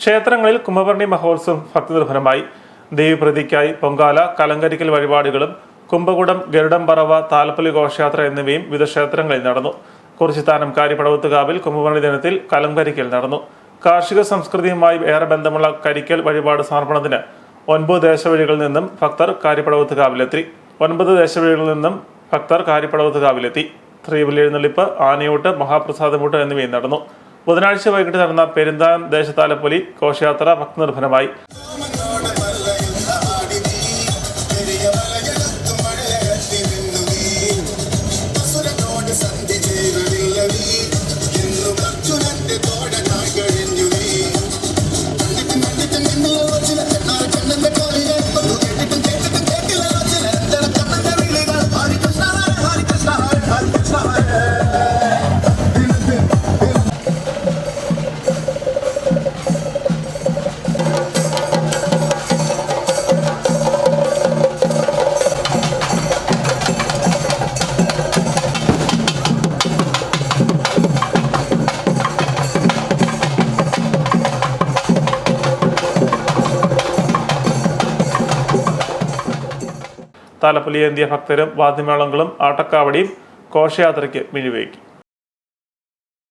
ക്ഷേത്രങ്ങളിൽ കുംഭഭരണി മഹോത്സവം ഭക്തിനിർഭരമായി. ദേവിപ്രതിക്കായി പൊങ്കാല കലങ്കരിക്കൽ വഴിപാടുകളും കുംഭകുടം ഗരുഡം പറവ താലപ്പൊലി ഘോഷയാത്ര എന്നിവയും വിവിധ ക്ഷേത്രങ്ങളിൽ നടന്നു. കുറിച്ചിത്താനം കാര്യപടവത്തുകാവിൽ കുംഭഭരണി ദിനത്തിൽ കലങ്കരിക്കൽ നടന്നു. കാർഷിക സംസ്കൃതിയുമായി ഏറെ ബന്ധമുള്ള കരിക്കൽ വഴിപാട് സമർപ്പണത്തിന് ഒൻപത് ദേശവഴികളിൽ നിന്നും ഭക്തർ കാര്യപ്പടവത്തുകാവിലെത്തി ഒൻപത് ദേശവഴികളിൽ നിന്നും ഭക്തർ കാര്യപടവത്തുകാവിലെത്തി. സ്ത്രീവലി എഴുന്നള്ളിപ്പ് ആനയൂട്ട് മഹാപ്രസാദമൂട്ട് എന്നിവയും നടന്നു. ബുധനാഴ്ച വൈകിട്ട് നടന്ന പെരുന്താൻ ദേശത്താലപ്പൊലി ഘോഷയാത്ര ഭക്തനിർഭരമായി. താലപ്പൊലി ഏന്തിയ ഭക്തരും വാദ്യമേളങ്ങളും ആട്ടക്കാവടിയും ഘോഷയാത്രയ്ക്ക് മിഴിവേക്കി